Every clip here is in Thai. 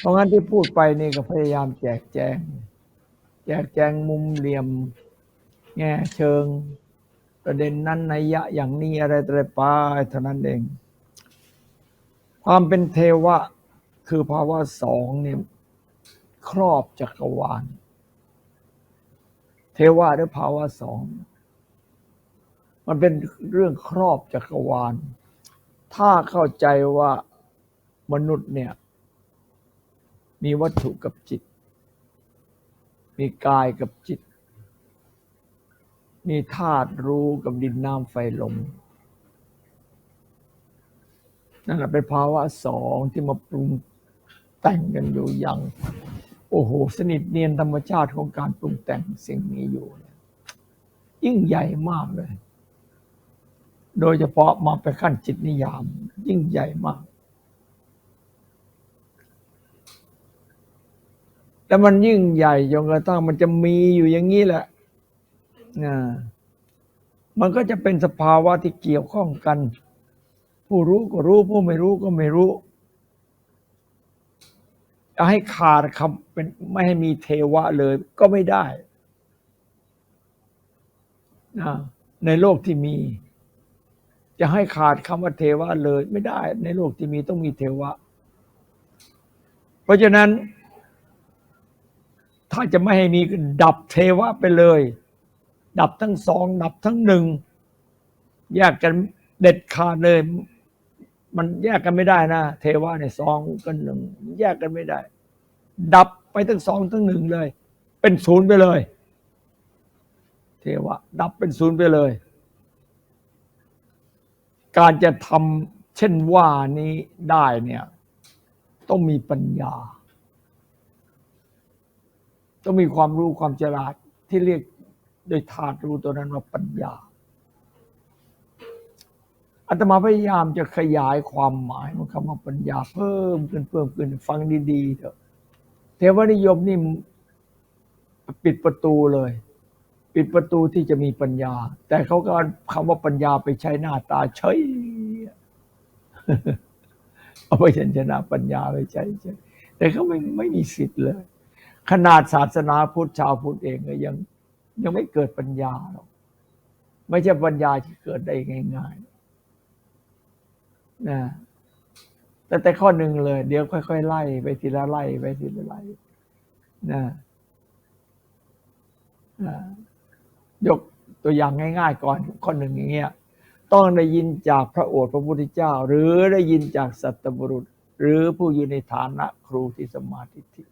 เพราะงั้นที่พูดไปนี่ก็พยายามแจกแจง แจกแจงมุมเหลี่ยม แง่เชิง ประเด็นนั้นนัยยะอย่างนี้อะไรต่ออะไรไปเท่านั้นเอง ความเป็นเทวะคือภาวะสองเนี่ยครอบจักรวาล เทวะหรือภาวะสอง มันเป็นเรื่องครอบจักรวาล ถ้าเข้าใจว่ามนุษย์เนี่ย มีวัตถุกับจิต มีกายกับจิต มีธาตุรู้กับดินน้ำไฟลม นั่นแหละเป็นภาวะสองที่มาปรุงแต่งกันอยู่อย่าง โอ้โห สนิทเนียนธรรมชาติของการปรุงแต่งสิ่งนี้อยู่ยยิ่งใหญ่มากเลย โดยเฉพาะมาไปขั้นจิตนิยาม ยิ่งใหญ่มาก แล้วมันยิ่งใหญ่จนกระทั่งมันจะมีอยู่อย่างนี้แหละนะมันก็จะเป็นสภาวะที่เกี่ยวข้องกัน ผู้รู้ก็รู้ ผู้ไม่รู้ก็ไม่รู้จะให้ขาดคำเป็นไม่ให้มีเทวะเลยก็ไม่ได้นะในโลกที่มี จะให้ขาดคำว่าเทวะเลย ไม่ได้ ในโลกที่มีต้องมีเทวะ เพราะฉะนั้น ถ้าจะไม่ให้มีดับเทวะไปเลย ดับทั้งสอง ดับทั้งหนึ่ง แยกกันเด็ดขาดเลย มันแยกกันไม่ได้นะ เทวะเนี่ยสองกันหนึ่งแยกกันไม่ได้ ดับไปทั้งสองทั้งหนึ่งเลย เป็นศูนย์ไปเลย เทวะ ดับเป็นศูนย์ไปเลย การจะทำเช่นว่านี้ได้เนี่ย ต้องมีปัญญา ต้องมีความรู้ความฉลาดที่เรียกโดยธาตุรู้ตัวนั้นว่าปัญญาอาตมาพยายามจะขยายความหมายของคำว่าปัญญาเพิ่มขึ้นเพิ่มขึ้นฟังดีๆเถอะเทวนิยมนี่ปิดประตูเลย ปิดประตูที่จะมีปัญญา แต่เขาก็คำว่าปัญญาไปใช้หน้าตาเฉยเอาไปชนชนะปัญญาไปใช้เฉยแต่เขาไม่ไม่มีสิทธิ์เลย ขนาดศาสนาพุทธชาวพุทธเองก็ยังยังไม่เกิดปัญญาหรอกไม่ใช่ปัญญาที่เกิดได้ง่ายๆนะแต่แต่ข้อหนึ่งเลย เดี๋ยวค่อยๆไล่ไปทีละไล่ไปทีละไล่นะยกตัวอย่างง่าย ๆ ก่อนข้อหนึ่งอย่างเงี้ยต้องได้ยินจากพระโอษฐ์พระพุทธเจ้า หรือได้ยินจากสัตบุรุษ หรือผู้อยู่ในฐานะครูที่สมมาธิิ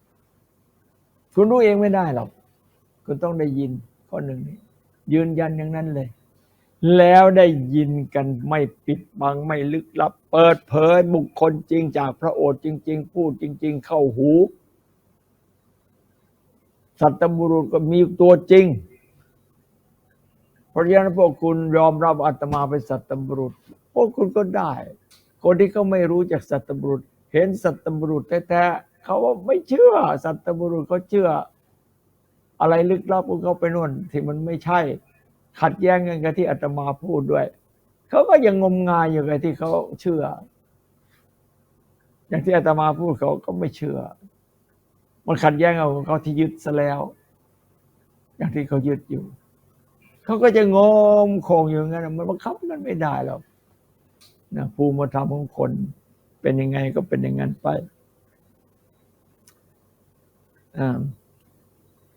คุณรู้เองไม่ได้หรอกคุณต้องได้ยินข้อหนึ่งนี้ยืนยันอย่างนั้นเลย แล้วได้ยินกันไม่ปิดบังไม่ลึกลับ เปิดเผยบุคคลจริงจากพระโอษฐ์จริง ๆ พูดจริง ๆ เข้าหู สัตบุรุษก็มีตัวจริง เพราะฉะนั้นพวกคุณยอมรับอาตมาเป็นสัตบุรุษ พวกคุณก็ได้ คนที่เขาไม่รู้จากสัตบุรุษ เห็นสัตบุรุษแท้ๆ เขาว่าไม่เชื่อ สัตบุรุษเขาเชื่อ อะไรลึกลับของเขาไปนู่นที่มันไม่ใช่ ขัดแย้งกันกับที่อาตมาพูดด้วย เขาก็ยังงมงายอยู่กับที่เขาเชื่อ อย่างที่อาตมาพูดเขาก็ไม่เชื่อ มันขัดแย้งกับของเขาที่ยึดซะแล้ว อย่างที่เขายึดอยู่เขาก็จะงมคงอยู่งั้นมันบังคับกันไม่ได้หรอกนะภูมิธรรมของคนเป็นยังไงก็เป็นอย่างนั้นไป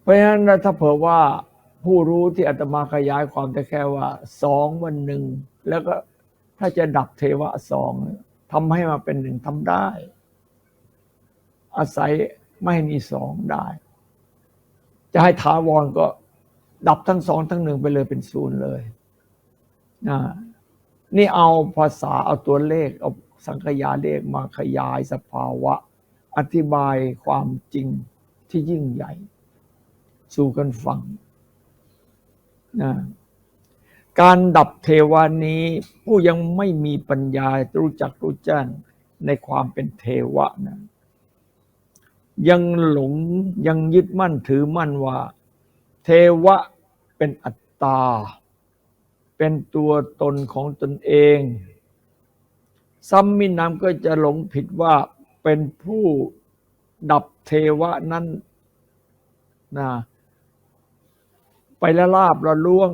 เพราะฉะนั้นถ้าเผื่อว่าผู้รู้ที่อาตมาขยายความแต่แค่ว่าสองวันหนึ่ง แล้วก็ถ้าจะดับเทวะสองทำให้มาเป็นหนึ่งทำได้ อาศัยไม่มีสองได้ จะให้ถาวรก็ดับทั้งสองทั้งหนึ่งไปเลยเป็นศูนย์เลยนะนี่เอาภาษาเอาตัวเลข เอาสังขยาเลขมาขยายสภาวะ อธิบายความจริง ที่ยิ่งใหญ่ สู่กันฟังนะการดับเทวานี้ผู้ยังไม่มีปัญญารู้จักรู้แจ้งในความเป็นเทวะนะยังหลงยังยึดมั่นถือมั่นว่า เทวะเป็นอัตตา เป็นตัวตนของตนเอง ซ้ำมินำก็จะหลงผิดว่าเป็นผู้ ดับเทวะนั้นนะไปละลาบละล้วง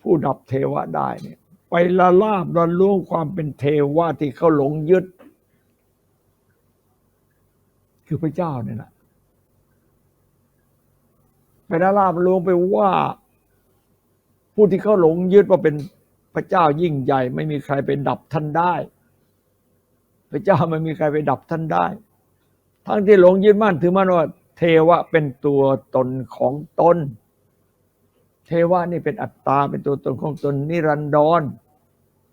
ผู้ดับเทวะได้เนี่ยไปละลาบละล้วงความเป็นเทวะที่เขาหลงยึด คือพระเจ้าเนี่ยนะไปละลาบละล้วงไปว่า ผู้ที่เขาหลงยึดว่าเป็นพระเจ้ายิ่งใหญ่ ไม่มีใครไปดับท่านได้ พระเจ้าไม่มีใครไปดับท่านได้ ทั้งที่หลงยึดมั่นถือมั่นว่า เทวะเป็นตัวตนของตน เทวะนี่เป็นอัตตาเป็นตัวตนของตนนิรันดร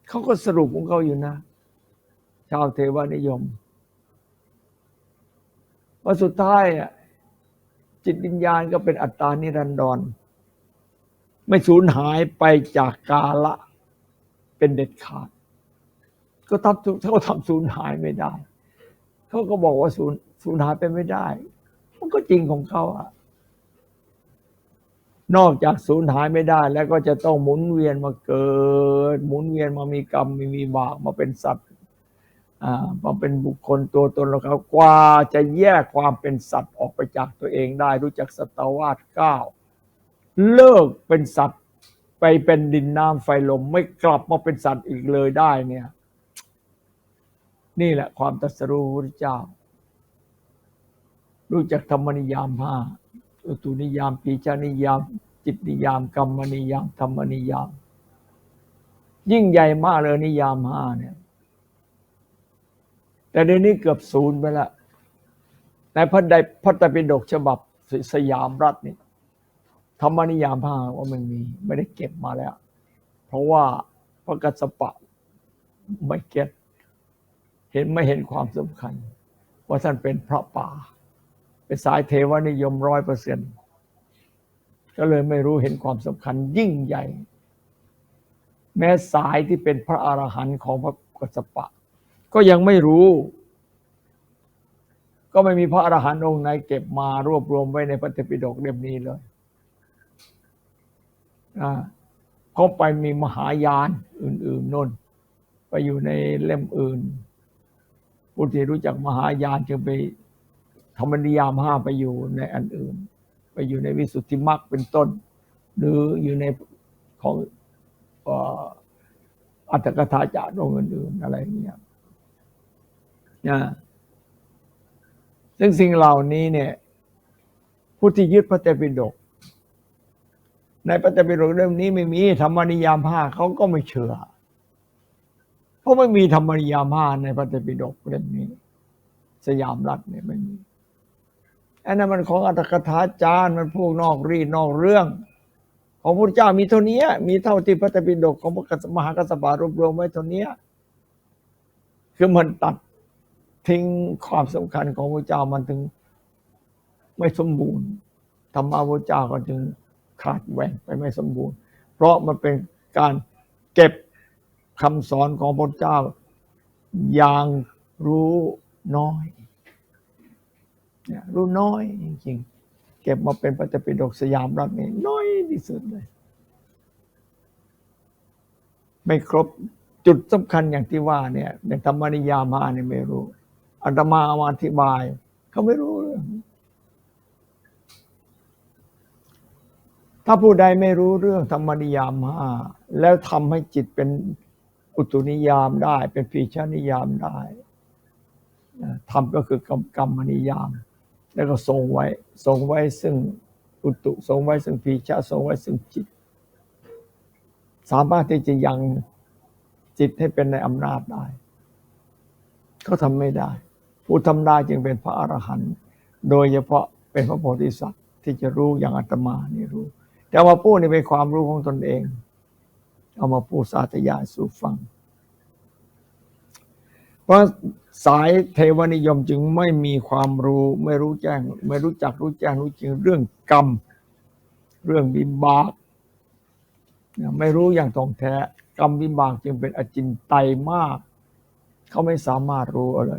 เขาก็สรุปของเขาอยู่นะ ชาวเทวานิยมว่าสุดท้ายอะจิตวิญญาณก็เป็นอัตตานิรันดร ไม่สูญหายไปจากกาละ เป็นเด็ดขาด ก็ทำเขาทำสูญหายไม่ได้ เขาก็บอกว่าสูญ สูญหายไปไม่ได้ มันก็จริงของเขาอะนอกจากสูญหายไม่ได้ แล้วก็จะต้องหมุนเวียนมาเกิด หมุนเวียนมามีกรรมมีมีบาปมาเป็นสัตว์อ่ามาเป็นบุคคลตัวตนแล้วเขากว่าจะแยกความเป็นสัตว์ออกไปจากตัวเองได้ รู้จักสัตวาสเก้าเลิกเป็นสัตว์ไปเป็นดินน้ำไฟลม ไม่กลับมาเป็นสัตว์อีกเลยได้เนี่ย นี่แหละความตรัสรู้พระเจ้า รู้จักธรรมนิยามห้าตุนิยามปีชานิยาม จิตนิยาม กรรมนิยาม ธรรมนิยาม ยิ่งใหญ่มากเลยนิยามห้าเนี่ย แต่เดี๋ยวนี้เกือบศูนย์ไปแล้วในพระไดพระไตรปิฎกฉบับสยามรัฐนี่ธรรมนิยามห้าว่ามันมี ไม่ได้เก็บมาแล้ว เพราะว่าพระกัสสปะไม่เก็ตเห็นไม่เห็นความสำคัญ ว่าท่านเป็นพระป่า เป็นสายเทวนิยมร้อยเปอร์เซ็นต์ก็เลยไม่รู้เห็นความสำคัญยิ่งใหญ่ แม้สายที่เป็นพระอรหันต์ของพระกัสสปะ ก็ยังไม่รู้ ก็ไม่มีพระอรหันต์องค์ไหนเก็บมารวบรวมไว้ในพระเตปิฎกเล่มนี้เลยเขาไปมีมหายานอื่นๆนนไปอยู่ในเล่มอื่นผู้ที่รู้จักมหายานจึงไป ธรรมนิยามห้าไปอยู่ในอันอื่น ไปอยู่ในวิสุทธิมรรคเป็นต้น หรืออยู่ในของอัตถกถาจารย์องค์อื่นๆอะไรเงี้ยนะซึ่งสิ่งเหล่านี้เนี่ยผู้ที่ยึดพระเตปิฎกในพระเตปิฎกเล่มนี้ไม่มีธรรมนิยามห้าเขาก็ไม่เชื่อ เพราะไม่มีธรรมนิยามห้าในพระเตปิฎกเล่มนี้ สยามรัฐเนี่ยไม่มี อันนั้นมันของอัตถกถาจารย์มันพวกนอกรีนอกเรื่อง ของพระเจ้ามีเท่านี้มีเท่าที่พระตปิฎกของพระมหากัสสปะรวบรวมไว้เท่านี้คือมันตัดทิ้งความสำคัญของพระเจ้ามันถึงไม่สมบูรณ์ธรรมะพระเจ้าก็จึงขาดแหว่งไปไม่สมบูรณ์ เพราะมันเป็นการเก็บคำสอนของพระเจ้าอย่างรู้น้อย เนี่ยรู้น้อยจริงๆ เก็บมาเป็นปฏิปิฎกสยามรัฐนี่น้อยที่สุดเลย ไม่ครบจุดสำคัญอย่างที่ว่าเนี่ยในธรรมนิยามาเนี่ยไม่รู้อาตมาอามาอธิบาย เขาไม่รู้เรื่องถ้าผู้ใดไม่รู้เรื่องธรรมนิยามห้าแล้วทำให้จิตเป็นอุตุนิยามได้ เป็นปีชานิยามได้ทำก็คือกรรมกรรมนิยาม แล้วก็ทรงไว้ ทรงไว้ซึ่งอุตุทรงไว้ซึ่งปีชาทรงไว้ซึ่งจิต สามารถที่จะยังจิตให้เป็นในอำนาจได้ เขาทำไม่ได้ ผู้ทำได้จึงเป็นพระอรหันต์โดยเฉพาะเป็นพระโพธิสัตว์ที่จะรู้อย่างอาตมานี่รู้ แต่ว่าพูดนี่เป็นความรู้ของตนเอง เอามาพูดสาธยายสู่ฟัง เพราะสายเทวนิยมจึงไม่มีความรู้ไม่รู้แจ้ง ไม่รู้จักรู้แจ้งรู้จริงเรื่องกรรม เรื่องบิบากไม่รู้อย่างตรงแท้ กรรมบิบากจึงเป็นอจินไตยมาก เขาไม่สามารถรู้อะไร